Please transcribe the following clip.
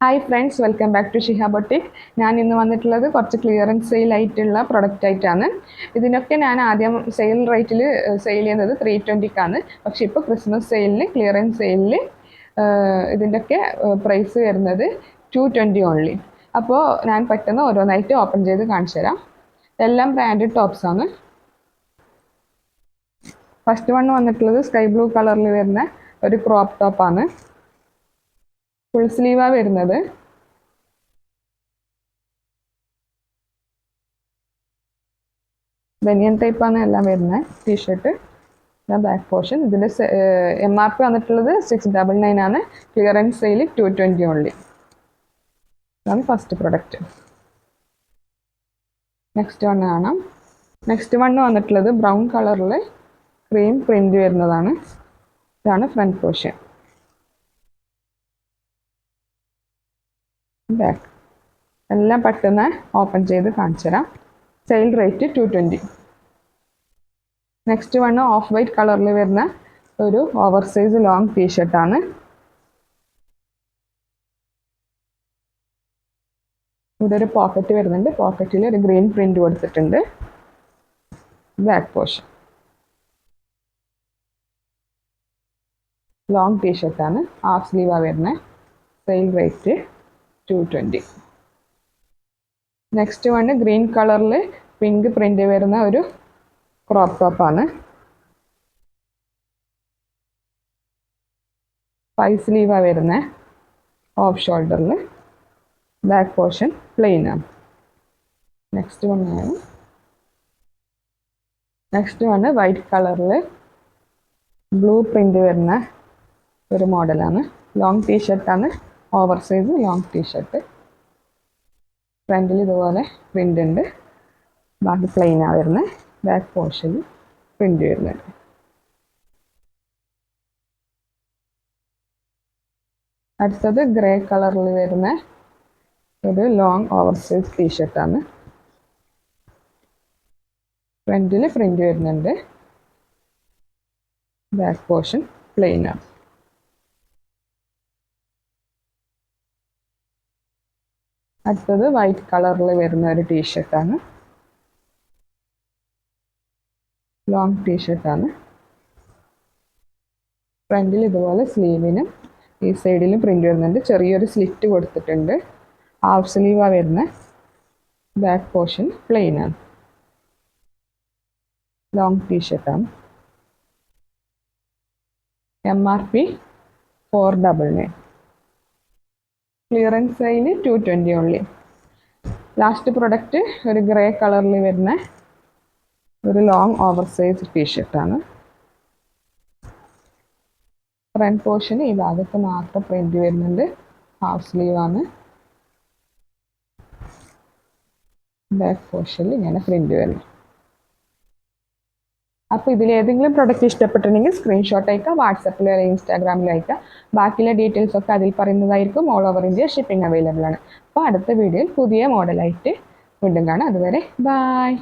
Hi friends welcome back to Shiha boutique ഞാൻ ഇന്ന് വന്നിട്ടുള്ളത് കുറച്ച് ക്ലിയറൻസ് സെയിൽ ആയിട്ടുള്ള പ്രൊഡക്റ്റ് ആയിട്ടാണ്. ഇതിനൊക്കെ ഞാൻ ആദ്യം സെയിൽ റേറ്റിൽ സെയിൽ ചെയ്യുന്നത് ത്രീ ട്വന്റിക്കാണ് പക്ഷേ ഇപ്പോൾ ക്രിസ്മസ് സെയിലിൽ ക്ലിയറൻസ് സെയിലിൽ ഇതിന്റെയൊക്കെ പ്രൈസ് വരുന്നത് ടു ട്വന്റി ഓൺലി അപ്പോൾ ഞാൻ പെട്ടെന്ന് ഓരോന്നായിട്ട് ഓപ്പൺ ചെയ്ത് കാണിച്ചു തരാം. എല്ലാം ബ്രാൻഡഡ് ടോപ്സാണ് ഫസ്റ്റ് വൺ വന്നിട്ടുള്ളത് സ്കൈ ബ്ലൂ കളറിൽ വരുന്ന ഒരു ക്രോപ്പ് ടോപ്പാണ് ഫുൾ സ്ലീവാ വരുന്നത്. ബനിയൻ ടൈപ്പാണ് എല്ലാം വരുന്നത്. ടീഷർട്ട് ബാക്ക് പോർഷൻ ഇതിന്റെ എം ആർ പി വന്നിട്ടുള്ളത് സിക്സ് ഡബിൾ നയൻ ആണ്. Clearance sale two twenty only ഇതാണ് ഫസ്റ്റ് പ്രൊഡക്റ്റ് നെക്സ്റ്റ് വൺ കാണാം. നെക്സ്റ്റ് വൺ വന്നിട്ടുള്ളത് ബ്രൗൺ കളറിൽ ക്രീം പ്രിന്റ് വരുന്നതാണ്. ഇതാണ് ഫ്രണ്ട് പോർഷൻ ബാക്ക് എല്ലാം പെട്ടെന്ന് ഓപ്പൺ ചെയ്ത് കാണിച്ചു തരാം sale rate two twenty next one off white കളറിൽ വരുന്ന ഒരു ഓവർ സൈസ് ലോങ് ടീഷർട്ടാണ് ഇവിടെ ഒരു പോക്കറ്റ് വരുന്നുണ്ട്. പോക്കറ്റിൽ ഒരു ഗ്രീൻ പ്രിന്റ് കൊടുത്തിട്ടുണ്ട്. ബാക്ക് പോർഷൻ ലോങ് ടീഷർട്ടാണ് ഹാഫ് സ്ലീവാണ് വരുന്നത് sale rate two twenty next one green കളറിൽ പിങ്ക് പ്രിന്റ് വരുന്ന ഒരു ക്രോപ്പ് ടോപ്പാണ് ഫൈവ് സ്ലീവാണ് വരുന്നത് ഓഫ് ഷോൾഡറിൽ ബാക്ക് പോർഷൻ പ്ലെയിൻ ആണ്. നെക്സ്റ്റ് വണ്ണാണ് നെക്സ്റ്റ് വണ് വൈറ്റ് കളറിൽ ബ്ലൂ പ്രിന്റ് വരുന്ന ഒരു മോഡലാണ് ലോങ് ടീഷർട്ടാണ് ഓവർ സൈസ് ലോങ് ടീഷർട്ട്. ഫ്രണ്ടിൽ ഇതുപോലെ പ്രിന്റ് ഉണ്ട്. ബാക്കി പ്ലെയിനാണ് വരുന്നത് ബാക്ക് പോർഷനിൽ പ്രിന്റ് വരുന്നുണ്ട്. അടുത്തത് ഗ്രേ കളറിൽ വരുന്ന ഒരു ലോങ് ഓവർ സൈസ് ടീഷർട്ടാണ് ഫ്രണ്ടിൽ പ്രിന്റ് വരുന്നുണ്ട്. ബാക്ക് പോർഷൻ പ്ലെയിൻ അടുത്തത് വൈറ്റ് കളറിൽ വരുന്ന ഒരു ടീഷർട്ടാണ് ലോങ് ടീഷർട്ടാണ് ഫ്രണ്ടിൽ ഇതുപോലെ സ്ലീവിനും ഈ സൈഡിലും പ്രിന്റ് വരുന്നുണ്ട്. ചെറിയൊരു സ്ലിറ്റ് കൊടുത്തിട്ടുണ്ട്. ഹാഫ് സ്ലീവാണ് വരുന്നത് ബാക്ക് പോർഷൻ പ്ലെയിൻ ആണ്. Long ടീഷർട്ടാണ് M R P four double nine clearance sale two twenty only last product ഒരു ഗ്രേ കളറിൽ വരുന്ന ഒരു ലോങ് ഓവർ സൈസ് ടീഷർട്ടാണ് ഫ്രണ്ട് പോർഷൻ ഈ ഭാഗത്ത് മാത്രം പ്രിന്റ് വരുന്നുണ്ട്. ഹാഫ് സ്ലീവ് ആണ്. ബാക്ക് പോർഷനിൽ ഇങ്ങനെ പ്രിന്റ് വരുന്നു. അപ്പോൾ ഇതിൽ ഏതെങ്കിലും പ്രൊഡക്റ്റ് ഇഷ്ടപ്പെട്ടിട്ടുണ്ടെങ്കിൽ സ്ക്രീൻഷോട്ട് അയക്കുക വാട്സപ്പിലോ അല്ലെങ്കിൽ ഇൻസ്റ്റാഗ്രാമിലോ അയക്കുക ബാക്കിയുള്ള ഡീറ്റെയിൽസ് ഒക്കെ അതിൽ പറയുന്നതായിരിക്കും. All over India shipping available ആണ്. അപ്പോൾ അടുത്ത വീഡിയോയിൽ പുതിയ മോഡലായിട്ട് വീണ്ടും കാണാം. അതുവരെ ബായ്